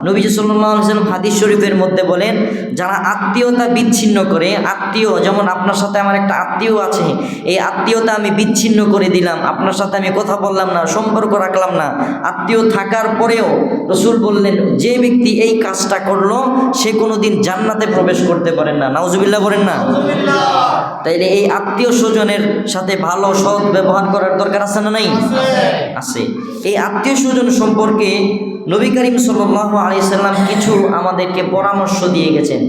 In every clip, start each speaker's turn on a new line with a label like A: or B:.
A: নবীজি সাল্লাম হাদিস শরীফের মধ্যে বলেন যারা আত্মীয়তা বিচ্ছিন্ন করে আত্মীয় যেমন আপনার সাথে আমার একটা আত্মীয় আছে এই আত্মীয়তা আমি বিচ্ছিন্ন করে দিলাম আপনার সাথে আমি কথা বললাম না সম্পর্ক রাখলাম না আত্মীয় থাকার পরেও রসুল বললেন যে ব্যক্তি এই কাজটা করল সে কোনোদিন জান্নাতে প্রবেশ করতে পারেন না। নাউজুবিল্লাহ বলেন না? তাইলে এই আত্মীয় স্বজনের সাথে ভালো সৎ ব্যবহার করার দরকার আছে না নাই? আছে। এই আত্মীয় স্বজন সম্পর্কে নবী করিম সাল্লাহ আলাইসাল্লাম কিছু আমাদেরকে পরামর্শ দিয়ে গেছেন,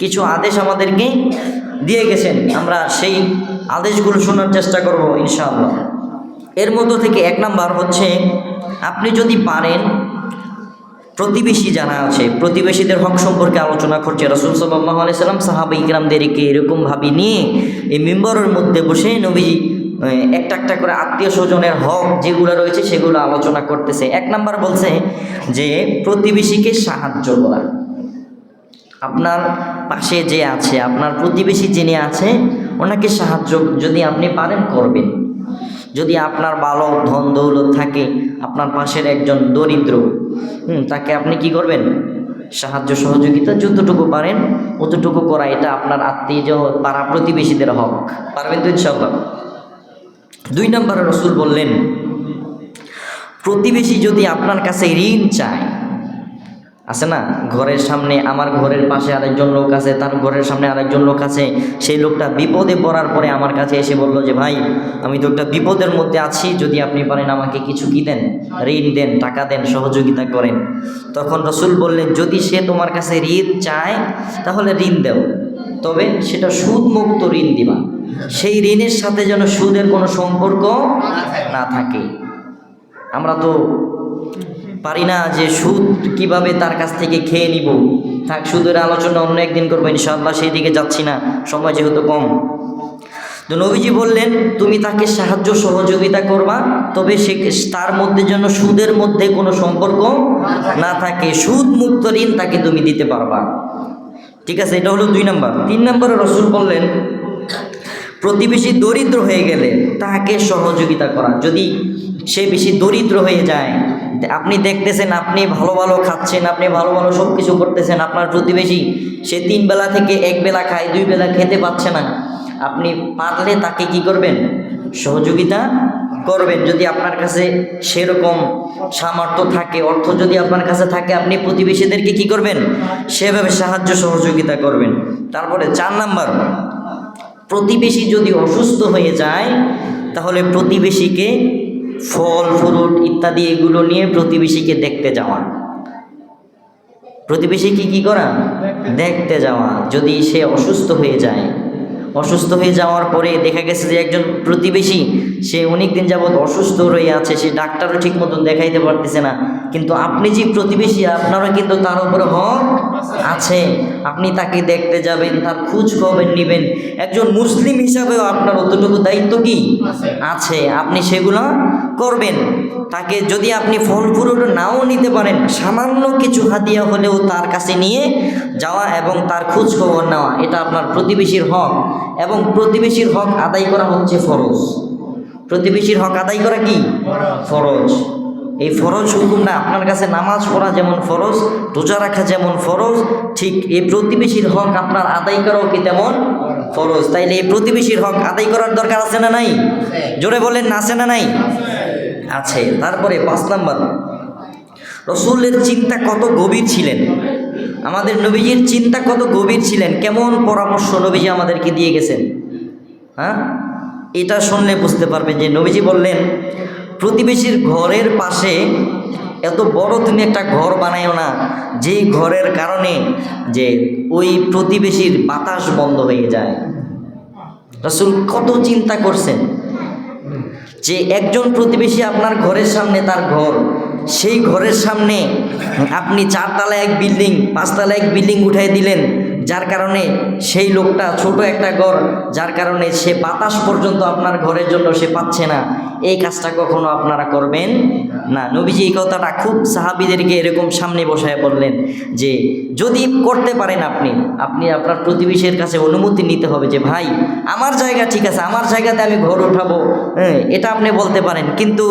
A: কিছু আদেশ আমাদেরকে দিয়ে গেছেন। আমরা সেই আদেশগুলো শোনার চেষ্টা করব ইনশাআল্লাহ। এর মধ্য থেকে এক নাম্বার হচ্ছে, আপনি যদি পারেন, প্রতিবেশী জানা আছে, প্রতিবেশীদের হক সম্পর্কে আলোচনা করছে, রসুল সাল্লাহ আলাইসাল্লাম সাহাবা ইকরামদেরকে এরকমভাবে নিয়ে এই মেম্বরের মধ্যে বসে নবীজি একটা একটা করে আত্মীয় স্বজনের হক যেগুলো রয়েছে সেগুলো আলোচনা করতেছে। এক নাম্বার বলছে যে প্রতিবেশীকে সাহায্য করা। আপনার পাশে যে আছে, আপনার প্রতিবেশী যিনি আছে, ওনাকে সাহায্য যদি আপনি পারেন, করবেন। যদি আপনার ভালো ধন দৌলত থাকে, আপনার পাশের একজন দরিদ্র তাকে আপনি কি করবেন? সাহায্য সহযোগিতা যতটুকু পারেন, অতটুকু করা, এটা আপনার আত্মীয় পাড়া প্রতিবেশীদের হক। পারবেন তো ইনশাল্লাহ দুই নম্বরে রসুল বললেন, প্রতিবেশী যদি আপনার কাছে ঋণ চায়, আছে না? ঘরের সামনে আমার ঘরের পাশে আরেকজন লোক আছে, তার ঘরের সামনে আরেকজন লোক আছে, সেই লোকটা বিপদে পড়ার পরে আমার কাছে এসে বলল যে, ভাই, আমি তো একটা বিপদের মধ্যে আছি, যদি আপনি পারেন আমাকে কিছু কি দেন? ঋণ দেন, টাকা দেন, সহযোগিতা করেন। তখন রসুল বললেন, যদি সে তোমার কাছে ঋণ চায়, তাহলে ঋণ দেও। তবে সেটা সুদমুক্ত ঋণ দিবা। সেই ঋণের সাথে যেন সুদের কোনো সম্পর্ক না থাকে। আমরা তো পারি না যে সুদ কীভাবে তার কাছ থেকে খেয়ে নিব। থাক, সুদের আলোচনা অন্য একদিন করব, ইনশাআল্লাহ সেই দিকে যাচ্ছি না। সময় যেহেতু কম। তো নবীজি বললেন, তুমি তাকে সাহায্য সহযোগিতা করবা, তবে সে তার মধ্যে যেন সুদের মধ্যে কোনো সম্পর্ক না থাকে। সুদ মুক্ত ঋণ তাকে তুমি দিতে পারবা। ঠিক আছে, এটা হলো দুই নম্বর। তিন নম্বরে রসুল বললেন, প্রতিবেশী দরিদ্র হয়ে গেলে তাকে সহযোগিতা করা। যদি সে বেশি দরিদ্র হয়ে যায় আপনি দেখতেছেন, আপনি ভালো ভালো খাচ্ছেন, আপনি ভালো ভালো সব কিছু করতেছেন, আপনার প্রতিবেশী সে তিন বেলা থেকে এক বেলা খায়, দুই বেলা খেতে পাচ্ছে না। আপনি পারলে তাকে কি করবেন? সহযোগিতা করবেন। যদি আপনার কাছে সেরকম সামর্থ্য থাকে, অর্থ যদি আপনার কাছে থাকে, আপনি প্রতিবেশীদেরকে কি করবেন? সেভাবে সাহায্য সহযোগিতা করবেন। তারপরে চার নাম্বার, প্রতিবেশী যদি অসুস্থ হয়ে যায়, তাহলে প্রতিবেশীকে ফল, ফ্রুট ইত্যাদি এগুলো নিয়ে প্রতিবেশীকে দেখতে যাওয়া। প্রতিবেশীকে কি করা? দেখতে যাওয়া। যদি সে অসুস্থ হয়ে যায় অসুস্থ হয়ে যাওয়ার পরে দেখা গেছে যে একজন প্রতিবেশী, সে অনেক দিন যাবৎ অসুস্থ রয়ে আছে, সে ডাক্তারও ঠিক মতন দেখাইতে পারতেছে না। কিন্তু আপনি যে প্রতিবেশী, আপনারা কিন্তু তার উপরে হক আছে, আপনি তাকে দেখতে যাবেন, তার খোঁজ খবর নেবেন। একজন মুসলিম হিসাবেও আপনার অতটুকু দায়িত্ব কি? আছে, আপনি সেগুলো করবেন। তাকে যদি আপনি ফল ফুল নাও নিতে পারেন, সামান্য কিছু হাতিয়া হলেও তার কাছে নিয়ে যাওয়া এবং তার খোঁজ খবর নেওয়া, এটা আপনার প্রতিবেশীর হক। এবং প্রতিবেশীর হক আদায় করা হচ্ছে ফরজ। প্রতিবেশীর হক আদায় করা কি? ফরজ। এই ফরজ হুকুমটা আপনার কাছে নামাজ পড়া যেমন ফরজ, রোজা রাখা যেমন ফরজ, ঠিক এই প্রতিবেশীর হক আপনার আদায় করাও কি তেমন ফরজ? তাইলে এই প্রতিবেশীর হক আদায় করার দরকার আছে না নাই? জোরে বলেন না আছে না নাই? আছে। তারপরে পাঁচ নাম্বার, রসুলের চিন্তা কত গভীর ছিলেন? আমাদের নবীজির চিন্তা কত গভীর ছিলেন? কেমন পরামর্শ নবীজি আমাদেরকে দিয়ে গেছেন? হ্যাঁ? এটা শুনলে বুঝতে পারবেন যে নবীজি বললেন প্রতিবেশীর ঘরের পাশে এত বড় তুমি একটা ঘর বানায়ও না, যেই ঘরের কারণে যে ওই প্রতিবেশীর বাতাস বন্ধ হয়ে যায়। রসুল কত চিন্তা করছেন যে একজন প্রতিবেশী আপনার ঘরের সামনে তার ঘর, সেই ঘরের সামনে আপনি চারতলা এক বিল্ডিং পাঁচতলা এক বিল্ডিং উঠাই দিলেন যার কারণে সেই লোকটা ছোট একটা ঘর, যার কারণে সে বাতাস পর্যন্ত আপনার ঘরের জন্য সে পাচ্ছে না। এই কাজটা কখনো আপনারা করবেন না। নবীজি এই কথাটা খুব সাহাবিদেরকে এরকম সামনে বসায় বললেন যে যদি করতে পারেন আপনি আপনি আপনার প্রতিবেশীর কাছে অনুমতি নিতে হবে যে, ভাই, আমার জায়গা ঠিক আছে, আমার জায়গাতে আমি ঘর উঠাবো। হ্যাঁ এটা আপনি বলতে পারেন। কিন্তু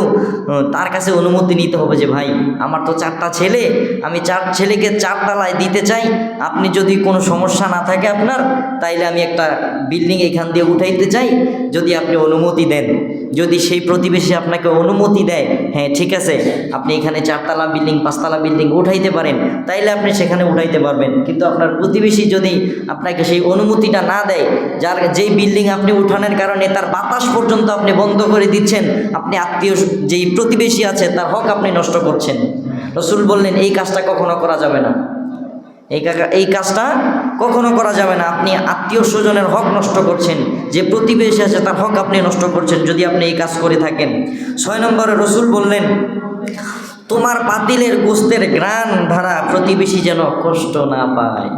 A: তার কাছে অনুমতি নিতে হবে যে, ভাই, আমার তো চারটা ছেলে, আমি চার ছেলেকে চারতলায় দিতে চাই। আপনি যদি কোনো সমস্যা না থাকে আপনার, তাইলে আমি একটা বিল্ডিং এখান দিয়ে উঠাইতে চাই, যদি আপনি অনুমতি দেন। যদি সেই প্রতিবেশী আপনাকে অনুমতি দেয় হ্যাঁ ঠিক আছে, আপনি এখানে চারতলা বিল্ডিং, পাঁচতলা বিল্ডিং উঠাইতে পারেন, তাইলে আপনি সেখানে উঠাইতে পারবেন। কিন্তু আপনার প্রতিবেশী যদি আপনাকে সেই অনুমতিটা না দেয়, যার যেই বিল্ডিং আপনি উঠানোর কারণে তার বাতাস পর্যন্ত আপনি বন্ধ করে দিচ্ছেন, আপনি আত্মীয় যেই প্রতিবেশী আছে, তার হক আপনি নষ্ট করছেন। রসুল বললেন, এই কাজটা কখনো করা যাবে না। এই এই কাজটা কখনো করা যাবে না। আপনি আত্মীয় স্বজনের হক নষ্ট করছেন। যে প্রতিবেশী আছে, তার হক আপনি নষ্ট করছেন যদি আপনি এই কাজ করে থাকেন। ছয় নম্বরে রসুল বললেন তোমার পাতিলের গোস্তের গ্রান ধারা প্রতিবেশী যেন কষ্ট না পায়।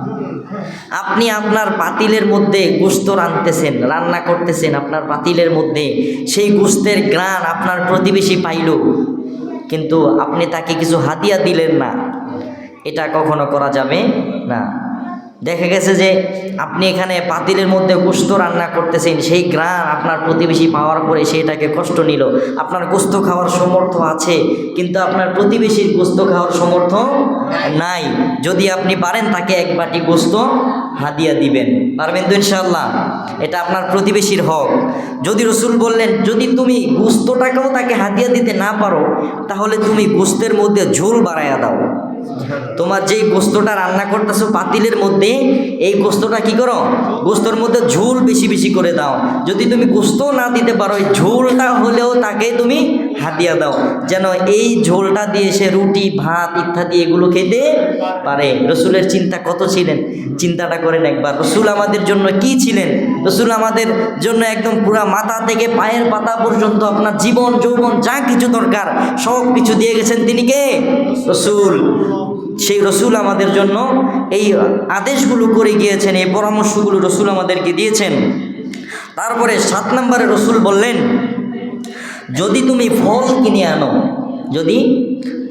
A: আপনি আপনার পাতিলের মধ্যে গোস্ত রাঁধতেছেন, রান্না করতেছেন, আপনার পাতিলের মধ্যে সেই গোস্তের গ্রান আপনার প্রতিবেশী পাইল। কিন্তু আপনি তাকে কিছু হাতিয়া দিলেন না। এটা কখনো করা যাবে না। দেখা গেছে যে আপনি এখানে পাতিলের মধ্যে গোস্ত রান্না করতেছেন, সেই গ্রান আপনার প্রতিবেশী পাওয়ার পরে সেটাকে কষ্ট নিল। আপনার গোস্ত খাওয়ার সমর্থ আছে, কিন্তু আপনার প্রতিবেশীর গোস্ত খাওয়ার সমর্থ নাই। যদি আপনি পারেন তাকে এক বাটি গোস্ত হাদিয়া দিবেন। পারবেন তো ইনশাল্লাহ এটা আপনার প্রতিবেশীর হক। যদি রসুল বললেন, যদি তুমি গোস্তটাকেও তাকে হাদিয়া দিতে না পারো, তাহলে তুমি গোস্তের মধ্যে ঝোল বাড়াইয়া দাও। তোমার যেই গোস্তটা রান্না করতেছো পাতিলের মধ্যে, এই গোস্তটা কি করো? গোস্তর মধ্যে ঝোল বেশি বেশি করে দাও। যদি তুমি গোস্ত না দিতে পারো, এই ঝোলটা হলেও তাকে তুমি হাতিয়া দাও। যেন এই ঝোলটা দিয়ে সে রুটি, ভাত ইত্যাদি এগুলো খেতে পারে। রসুলের চিন্তা কত ছিলেন? চিন্তাটা করেন একবার। রসুল আমাদের জন্য কি ছিলেন? রসুল আমাদের জন্য একদম পুরা মাথা থেকে পায়ের পাতা পর্যন্ত আপনার জীবন, যৌবন, যা কিছু দরকার, সব কিছু দিয়ে গেছেন তিনি কে? রসুল। সেই রসুল আমাদের জন্য এই আদেশগুলো করে গিয়েছেন, এই পরামর্শগুলো রসুল আমাদেরকে দিয়েছেন। তারপরে সাত নম্বরে রসুল বললেন, যদি তুমি ফল কিনে আনো, যদি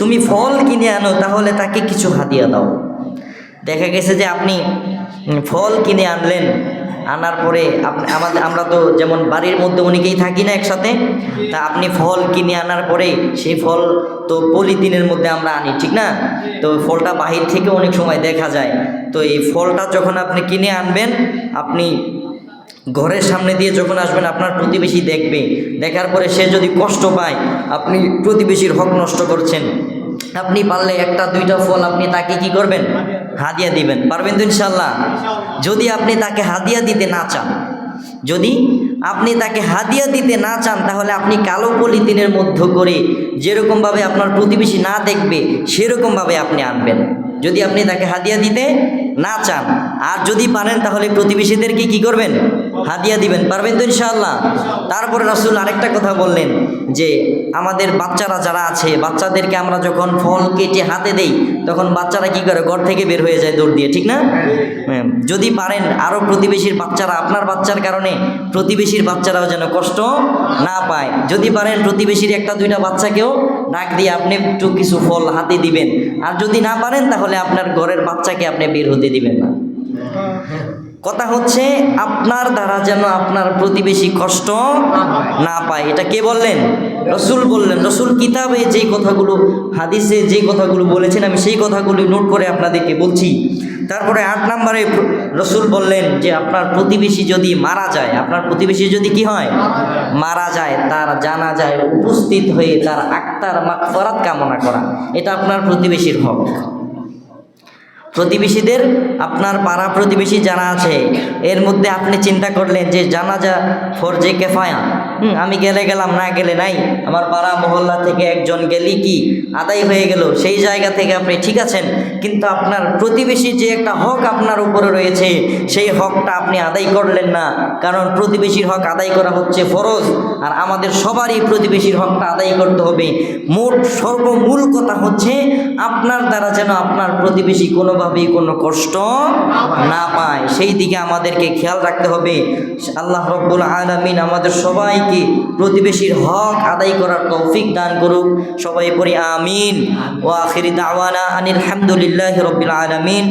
A: তুমি ফল কিনে আনো, তাহলে তাকে কিছু হাতিয়া দাও। দেখা গেছে যে আপনি ফল কিনে আনলেন আনার পরে আমাদের, আমরা তো যেমন বাড়ির মধ্যে অনেকেই থাকি না একসাথে, তা আপনি ফল কিনে আনার পরে সেই ফল তো পলিথিনের মধ্যে আমরা আনি, ঠিক না? তো ফলটা বাহির থেকে অনেক সময় দেখা যায়। তো এই ফলটা যখন আপনি কিনে আনবেন, আপনি ঘরের সামনে দিয়ে যখন আসবেন, আপনার প্রতিবেশী দেখবে। দেখার পরে সে যদি কষ্ট পায়, আপনি প্রতিবেশীর হক নষ্ট করছেন। আপনি পারলে একটা, দুইটা ফল আপনি তাকে কি করবেন? হাদিয়া দিবেন। পারবেন তো ইনশাল্লাহ যদি আপনি তাকে হাদিয়া দিতে না চান, যদি আপনি তাকে হাদিয়া দিতে না চান, তাহলে আপনি কালো পলিথিনের মধ্য করে যেরকমভাবে আপনার প্রতিবেশী না দেখবে, সেরকমভাবে আপনি আনবেন। যদি আপনি তাকে হাদিয়া দিতে না চান, আর যদি পারেন, তাহলে প্রতিবেশীদেরকে কি করবেন? হাদিয়া দিবেন। পারবেন তো ইনশাআল্লাহ? তারপরে রাসুল আরেকটা কথা বললেন যে আমাদের বাচ্চারা যারা আছে, বাচ্চাদেরকে আমরা যখন ফল কেটে হাতে দেই, তখন বাচ্চারা কি করে? ঘর থেকে বের হয়ে যায় দৌড় দিয়ে, ঠিক না? যদি পারেন আরও প্রতিবেশীর বাচ্চারা, আপনার বাচ্চার কারণে প্রতিবেশীর বাচ্চারাও যেন কষ্ট না পায়। যদি পারেন, প্রতিবেশীর একটা দুইটা বাচ্চাকেও ডাক দিয়ে আপনি একটু কিছু ফল হাতে দিবেন। আর যদি না পারেন, তাহলে আপনার ঘরের বাচ্চাকে আপনি বের হতে দিবেন না। কথা হচ্ছে, আপনার দ্বারা যেন আপনার প্রতিবেশী কষ্ট না পায়। এটা কে বললেন? রসুল বললেন। রসুল কিতাবে যেই কথাগুলো, হাদিসে যেই কথাগুলো বলেছেন, আমি সেই কথাগুলো নোট করে আপনাদেরকে বলছি। তারপরে আট নম্বরে রসুল বললেন যে, আপনার প্রতিবেশী যদি মারা যায়, আপনার প্রতিবেশী যদি কি হয়? মারা যায়, তার জানা যায় উপস্থিত হয়ে তার আক্তার মাকফরাত কামনা করা। এটা আপনার প্রতিবেশীর হক। প্রতিবেশীদের, আপনার পাড়া প্রতিবেশী জানা আছে, এর মধ্যে আপনি চিন্তা করলেন যে জানাজা ফরজে কেফায়া। হুম, আমি গেলে গেলাম না গেলে নাই। আমার পাড়া মহল্লা থেকে একজন গেলি কি? আদায় হয়ে গেল সেই জায়গা থেকে আপনি ঠিক আছেন? কিন্তু আপনার প্রতিবেশী যে একটা হক আপনার উপরে রয়েছে সেই হকটা আপনি আদায় করলেন না। কারণ প্রতিবেশীর হক আদায় করা হচ্ছে ফরজ আর আমাদের সবারই প্রতিবেশীর হকটা আদায় করতে হবে। মোট সর্বমূল কথা হচ্ছে আপনার দ্বারা যেন আপনার প্রতিবেশী কোনোভাবেই কোনো কষ্ট না পায়। সেই দিকে আমাদেরকে খেয়াল রাখতে হবে। আল্লাহ রব্বুল আলমিন আমাদের সবাইকে প্রতিবেশীর হক আদায় করার তৌফিক দান করুক। সবাই পড়ি আমিন। ও আখিরি দাওয়ানা আনিল হামদুলিল্লাহ রবিল আলমিন।